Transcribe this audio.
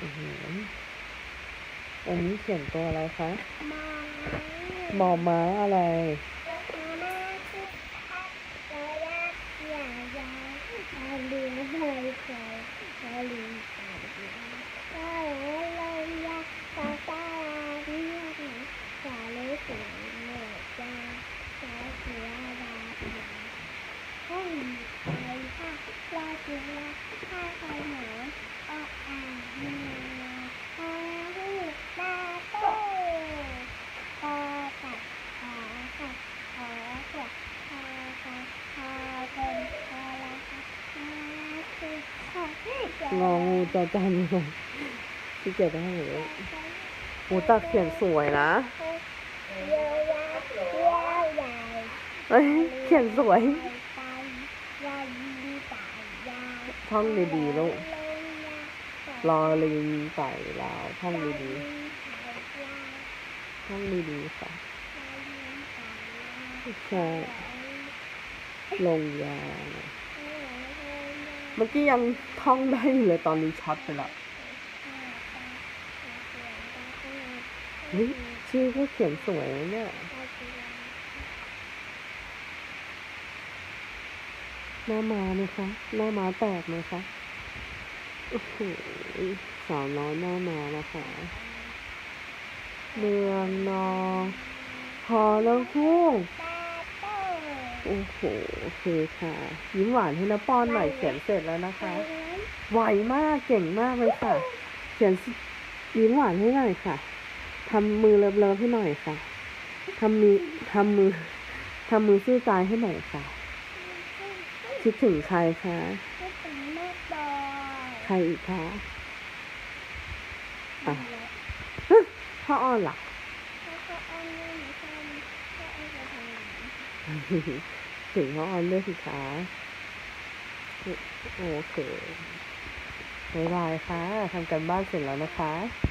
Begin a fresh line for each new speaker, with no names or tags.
อื้อหืออันนี้เขียนตัวอะไรคะ
มอง
หมอม้าอะไร
มาม่าคือพักระยะใหญ่ยาวเราเลี้ยงเลยเคยเราเลี้ยงไปก็เลยลงยาตาตาเรียกหนูสาเลยสีเหนือจ้าสาเสียดาเสียให้ไปค่ะลาเสียถ้าใครหนูออกอ่างเมืองพาหูตาโต ปอตัดขาค่ะขอขวดพาค่ะพาเป็นพาละค่ะมาคือค่ะ
งองูจอจานงงที่เกียจได้หรือโอ้ตักเขียนสวยนะ
เฮ้ยเขี
ยนสวยท่องดีๆลูก
ร
อลิงไต่ลาวท่องดีๆท่องดีๆค่ะใช่ลงยา เมื่อกี้ยังท่องได้อยู่เลยตอนนี้ช็อตไปล้วเฮ้ยชื่อเขาเขียนสวยนะเนี่ยหน้าม้าไหมคะหน้าม้าแตกไหมคะโอ้โหสาวน้อยหน้าม้านะคะเรืองนอพอแล้วคู่ โอ้โหโอเคค่ะ ยิ้มหวานให้น้าป้อนหน่อยเขียนเสร็จแล้วนะคะ ไวมากเก่งมากเลยค่ะ เขียนสิยิ้มหวานให้หน่อยค่ะทำมือเลิฟๆให้หน่อยค่ะทำมือทำมือทำมือสู้ตายให้หน่อยค่ะ คิดถึงใครคะใครอีกคะอะพ่ออ้อนล่ะ ถึงพ่ออ้อนด้วยสิคะโอเคบายบายค่ะทำกันบ้านเสร็จแล้วนะคะ